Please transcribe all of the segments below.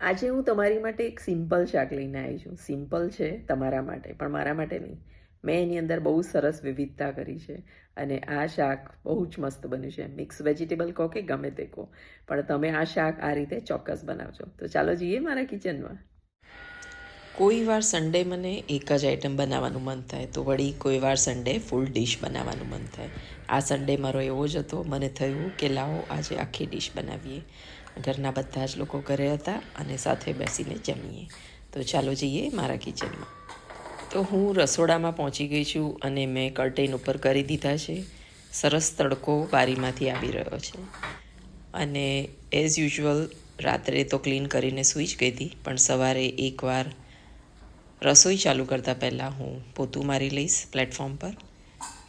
આજે હું તમારી માટે એક સિમ્પલ શાક લઈને આવી છું. સિમ્પલ છે તમારા માટે, પણ મારા માટે નહીં. મેં એની અંદર બહુ સરસ વિવિધતા કરી છે અને આ શાક બહુ જ મસ્ત બન્યું છે. મિક્સ વેજીટેબલ કહો કે ગમે તે કહો, પણ તમે આ શાક આ રીતે ચોક્કસ બનાવજો. તો ચાલો જઈએ મારા કિચનમાં. કોઈ વાર સન્ડે મને એક જ આઈટમ બનાવવાનું મન થાય, તો વળી કોઈ વાર સન્ડે ફૂલ ડીશ બનાવવાનું મન થાય. આ સન્ડે મારો એવો જ હતો. મને થયું કે લાવો આજે આખી ડીશ બનાવીએ. ઘરના બધા જ લોકો ઘરે હતા અને સાથે બેસીને જમીએ. તો ચાલો જઈએ મારા કિચનમાં. તો હું રસોડામાં પહોંચી ગઈ છું અને મેં કર્ટેન ઉપર કરી દીધા છે. સરસ તડકો બારીમાંથી આવી રહ્યો છે. અને એઝ યુઝ્યુઅલ રાત્રે તો ક્લીન કરીને સૂઈ જ ગઈ હતી, પણ સવારે એકવાર રસોઈ ચાલુ કરતાં પહેલાં હું પોતું મારી લઈશ પ્લેટફોર્મ પર.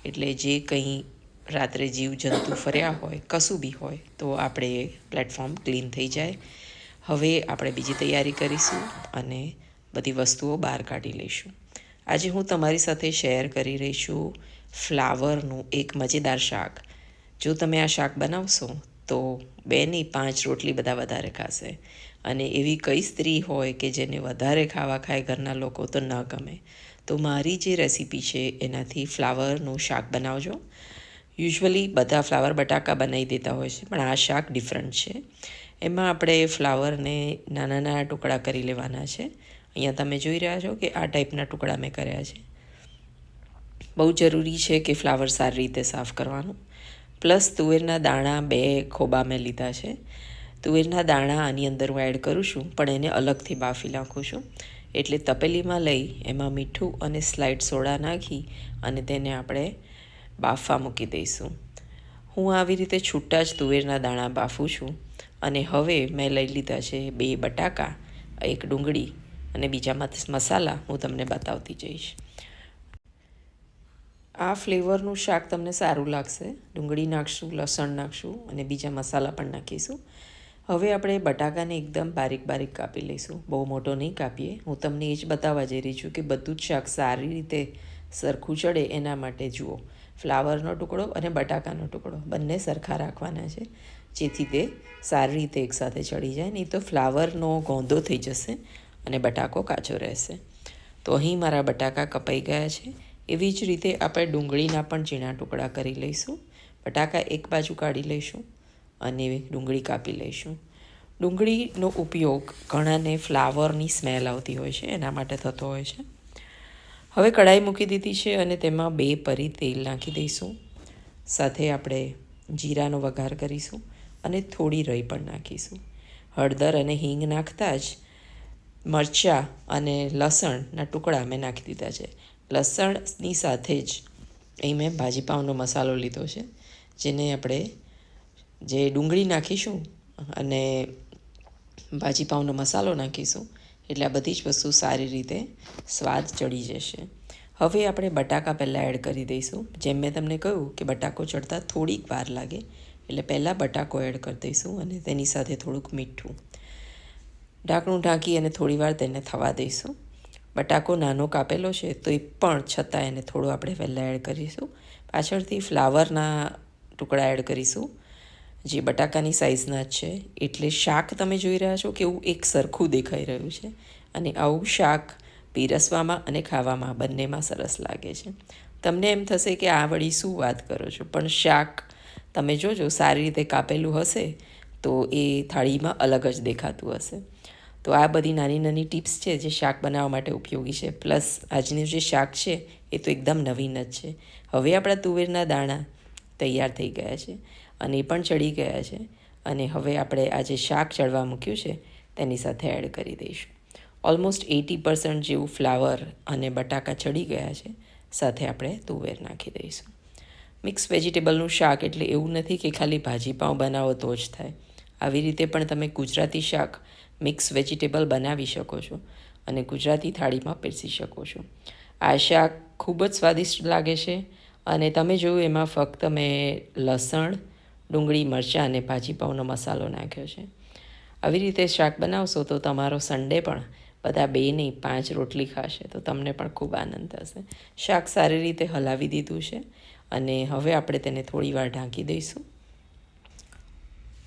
એટલે જે કંઈ રાત્રે જીવજંતુ ફર્યા હોય, કશું બી હોય, તો આપણે પ્લેટફોર્મ ક્લીન થઈ જાય. હવે આપણે બીજી તૈયારી કરીશું અને બધી વસ્તુઓ બહાર કાઢી લઈશું. આજે હું તમારી સાથે શેર કરી રહી છું ફ્લાવરનું એક મજેદાર શાક. જો તમે આ શાક બનાવશો, તો બે નહીં, પાંચ રોટલી બધા વધારે ખાશે. અને એવી કઈ સ્ત્રી હોય કે જેને વધારે ખાવા ખાય, ઘરના લોકો તો ન ગમે. તો મારી જે રેસીપી છે, એનાથી ફ્લાવરનું શાક બનાવજો. યુઝ્યુઅલી બધા ફ્લાવર બટાકા બનાવી દેતા હોય છે, પણ આ શાક ડિફરન્ટ છે. એમાં આપણે ફ્લાવરને નાના નાના ટુકડા કરી લેવાના છે. અહીંયા તમે જોઈ રહ્યા છો કે આ ટાઈપના ટુકડા મેં કર્યા છે. બહુ જરૂરી છે કે ફ્લાવર સારી રીતે સાફ કરવાનું. પ્લસ તુવેરના દાણા બે ખોબા મેં લીધા છે. તુવેરના દાણા આની અંદર હું એડ કરું છું, પણ એને અલગથી બાફી નાખું છું. એટલે તપેલીમાં લઈ, એમાં મીઠું અને સ્લાઇડ સોડા નાખી અને તેને આપણે બાફવા મૂકી દઈશું. હું આવી રીતે છૂટા જ તુવેરના દાણા બાફું છું અને હવે મેં લઈ લીધા છે બે બટાકા, એક ડુંગળી અને બીજામાં મસાલા હું તમને બતાવતી જઈશ. આ ફ્લેવરનું શાક તમને સારું લાગશે. ડુંગળી નાખશું, લસણ નાખશું અને બીજા મસાલા પણ નાખીશું. હવે આપણે બટાકાને એકદમ બારીક બારીક કાપી લઈશું. બહુ મોટો નહીં કાપીએ. હું તમને એ જ બતાવવા જઈ રહી છું કે બધું જ શાક સારી રીતે સરખું ચડે એના માટે જુઓ. ફ્લાવરનો ટુકડો અને બટાકાનો ટુકડો. બંને સરખા રાખવાના છે. જેથી તે સારી રીતે એકસાથે ચડી જાય, નહીં તો ફ્લાવરનો ગોંધો થઈ જશે અને બટાકો કાચો રહેશે. તો અહીં મારા બટાકા કપાઈ ગયા છે. એવી જ રીતે આપણે ડુંગળીના પણ ઝીણા ટુકડા કરી લઈશું. બટાકા એક બાજુ કાઢી લઈશું અને ડુંગળી કાપી લઈશું. ડુંગળીનો ઉપયોગ ઘણાને ફ્લાવરની સ્મેલ આવતી હોય છે, એના માટે થતો હોય છે. હવે કઢાઈ મૂકી દીધી છે અને તેમાં બે પરી તેલ નાખી દઈશું. સાથે આપણે જીરાનો વઘાર કરીશું અને થોડી રઈ પણ નાખીશું. હળદર અને હિંગ નાખતા જ મરચાં અને લસણના ટુકડા મેં નાખી દીધા છે. લસણની સાથે જ અહીં મેં ભાજીપાવનો મસાલો લીધો છે, જેને આપણે જે ડુંગળી નાખીશું અને ભાજીપાવનો મસાલો નાખીશું એટલે આ બધી જ વસ્તુ સારી રીતે સ્વાદ ચડી જશે. હવે આપણે બટાકા પહેલાં એડ કરી દઈશું. જેમ મેં તમને કહ્યું કે બટાકો ચડતા થોડીક વાર લાગે, એટલે પહેલાં બટાકો એડ કરી દઈશું અને તેની સાથે થોડુંક મીઠું. ઢાંકણું ઢાંકી અને થોડીવાર તેને થવા દઈશું. બટાકો નાનો કાપેલો છે, તો એ પણ છતાં એને થોડું આપણે પહેલાં એડ કરીશું. પાછળથી ફ્લાવરના ટુકડા એડ કરીશું. જે બટાકાની સાઇઝના જ છે, એટલે શાક તમે જોઈ રહ્યા છો કે એવું એક સરખું દેખાઈ રહ્યું છે અને આવું શાક પીરસવામાં અને ખાવામાં બંનેમાં સરસ લાગે છે. તમને એમ થશે કે આ વળી શું વાત કરો છો? પણ શાક તમે જોજો, સારી રીતે કાપેલું હશે તો એ થાળીમાં અલગ જ દેખાતું હશે. તો આ બધી નાની નાની ટિપ્સ છે જે શાક બનાવવા માટે ઉપયોગી છે. પ્લસ આજનું જે શાક છે એ તો એકદમ નવીન જ છે. હવે આપણા તુવેરના દાણા તૈયાર થઈ ગયા છે. અને એ પણ ચડી ગયા છે. અને હવે આપણે આ જે શાક ચડવા મૂક્યું છે, તેની સાથે એડ કરી દઈશું. ઓલમોસ્ટ એટી પર્સન્ટ જેવું ફ્લાવર અને બટાકા ચડી ગયા છે, સાથે આપણે તુવેર નાખી દઈશું. મિક્સ વેજીટેબલનું શાક એટલે એવું નથી કે ખાલી ભાજી પાઉં બનાવો તો જ થાય. આવી રીતે પણ તમે ગુજરાતી શાક મિક્સ વેજીટેબલ બનાવી શકો છો અને ગુજરાતી થાળીમાં પીરસી શકો છો. આ શાક ખૂબ જ સ્વાદિષ્ટ લાગે છે અને તમે જોયું એમાં ફક્ત મેં લસણ ડુંગળી, મરચાં અને ભાજીપાવનો મસાલો નાખ્યો છે. આવી રીતે શાક બનાવશો તો તમારો સન્ડે પણ બધા બે નહીં, પાંચ રોટલી ખાશે. તો તમને પણ ખૂબ આનંદ થશે. શાક સારી રીતે હલાવી દીધું છે અને હવે આપણે તેને થોડી વાર ઢાંકી દઈશું.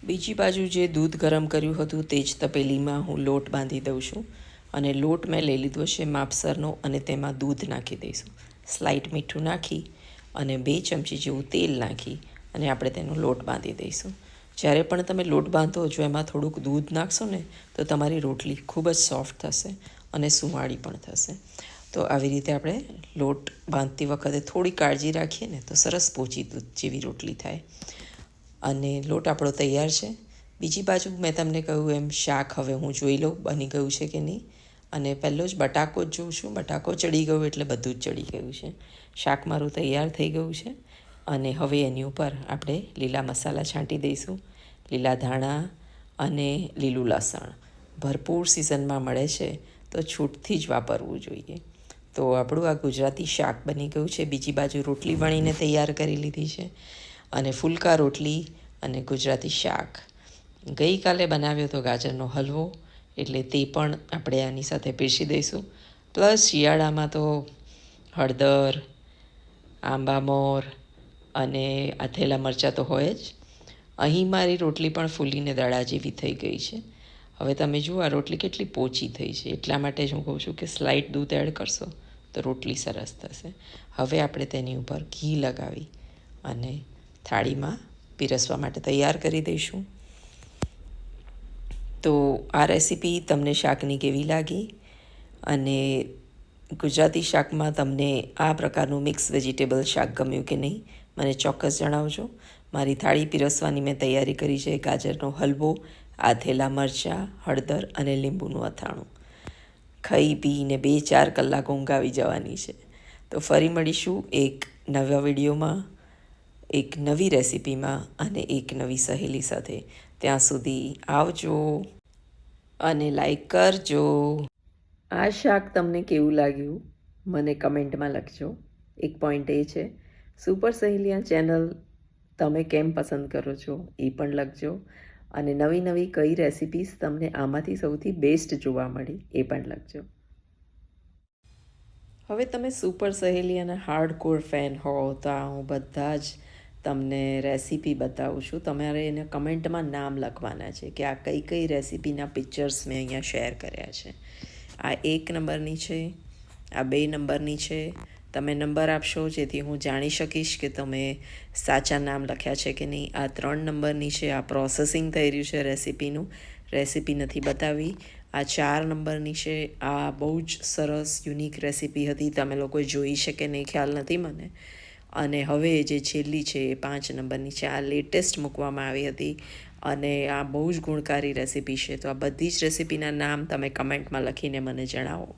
બીજી બાજુ જે દૂધ ગરમ કર્યું હતું તે જ તપેલીમાં હું લોટ બાંધી દઉં છું અને લોટ મેં લઈ લીધો છે માપસરનો અને તેમાં દૂધ નાખી દઈશું. સ્લાઇટ મીઠું નાખી અને બે ચમચી જેવું તેલ નાખી અને આપણે તેનો લોટ બાંધી દઈશું. જ્યારે પણ તમે લોટ બાંધો, જો એમાં થોડુંક દૂધ નાખશો ને, તો તમારી રોટલી ખૂબ જ સોફ્ટ થશે અને સુંવાળી પણ થશે. તો આવી રીતે આપણે લોટ બાંધતી વખતે થોડી કાળજી રાખીએ ને, તો સરસ પોચી દૂધ જેવી રોટલી થાય. અને લોટ આપણો તૈયાર છે. બીજી બાજુ મેં તમને કહ્યું એમ, શાક હવે હું જોઈ લઉં બની ગયું છે કે નહીં. અને પહેલો જ બટાકો જ જોઉં છું. બટાકો ચડી ગયો એટલે બધું જ ચડી ગયું છે. શાક મારું તૈયાર થઈ ગયું છે. અને હવે એની ઉપર આપણે લીલા મસાલા છાંટી દઈશું. લીલા ધાણા અને લીલું લસણ. ભરપૂર સિઝનમાં મળે છે, તો છૂટથી જ વાપરવું જોઈએ. તો આપણું આ ગુજરાતી શાક બની ગયું છે. બીજી બાજુ રોટલી વણીને તૈયાર કરી લીધી છે. અને ફુલકા રોટલી અને ગુજરાતી શાક. ગઈકાલે બનાવ્યો તો ગાજરનો હલવો, એટલે તે પણ આપણે આની સાથે પીરસી દઈશું. પ્લસ શિયાળામાં તો હળદર, આંબા મોર અને આથેલા મરચાં તો હોય જ. અહીં મારી રોટલી પણ ફૂલીને દડા જેવી થઈ ગઈ છે. હવે તમે જુઓ આ રોટલી કેટલી પોચી થઈ છે. એટલા માટે જ હું કહું છું કે સ્લાઇટ દૂધ એડ કરશો તો રોટલી સરસ થશે. હવે આપણે તેની ઉપર ઘી લગાવી અને થાળીમાં પીરસવા માટે તૈયાર કરી દઈશું. તો આ રેસીપી તમને શાકની કેવી લાગી? અને ગુજરાતી શાકમાં તમને આ પ્રકારનું મિક્સ વેજીટેબલ શાક ગમ્યું કે નહીં? મને ચોક્કસ જણાવજો. મારી થાળી પીરસવાની મેં તૈયારી કરી છે. ગાજરનો હલવો આથેલા મરચાં, હળદર અને લીંબુનું અથાણું. ખાઈ પીને બે ચાર કલાક ઊંઘ આવી જવાની છે. તો ફરી મળીશું એક નવા વિડીયોમાં, એક નવી રેસીપીમાં અને એક નવી સહેલી સાથે. ત્યાં સુધી આવજો અને લાઈક કરજો. આ શાક તમને કેવું લાગ્યું? મને કમેન્ટમાં લખજો. એક પોઈન્ટ એ છે. સુપર સહેલિયા ચેનલ તમે કેમ પસંદ કરો છો એ પણ લખજો. અને નવી નવી કઈ રેસિપીસ તમને આમાંથી સૌથી બેસ્ટ જોવા મળી એ પણ લખજો. હવે તમે સુપર સહેલી અને હાર્ડ કોર ફેન હો તો હું બધા જ તમને રેસીપી બતાવું છું. તમારે એને કમેન્ટમાં નામ લખવાના છે કે આ કઈ કઈ રેસીપીના પિક્ચર્સ મેં અહીંયા શેર કર્યા છે. આ એક નંબરની છે, આ બે નંબરની છે તમે નંબર આપશો જેથી હું જાણી શકીશ કે તમે સાચા નામ લખ્યા છે કે નહીં. આ ત્રણ નંબરની છે, આ પ્રોસેસિંગ થઈ રહ્યું છે રેસીપીનું. રેસીપી નથી બતાવી. આ ચાર નંબરની છે. આ બહુ જ સરસ, યુનિક રેસીપી હતી. તમે લોકોએ જોઈ છે કે નહીં, ખ્યાલ નથી મને. અને હવે જે છેલ્લી છે એ પાંચ નંબરની છે. આ લેટેસ્ટ મૂકવામાં આવી હતી અને આ બહુ જ ગુણકારી રેસીપી છે. તો આ બધી જ રેસીપીના નામ તમે કમેન્ટમાં લખીને મને જણાવો.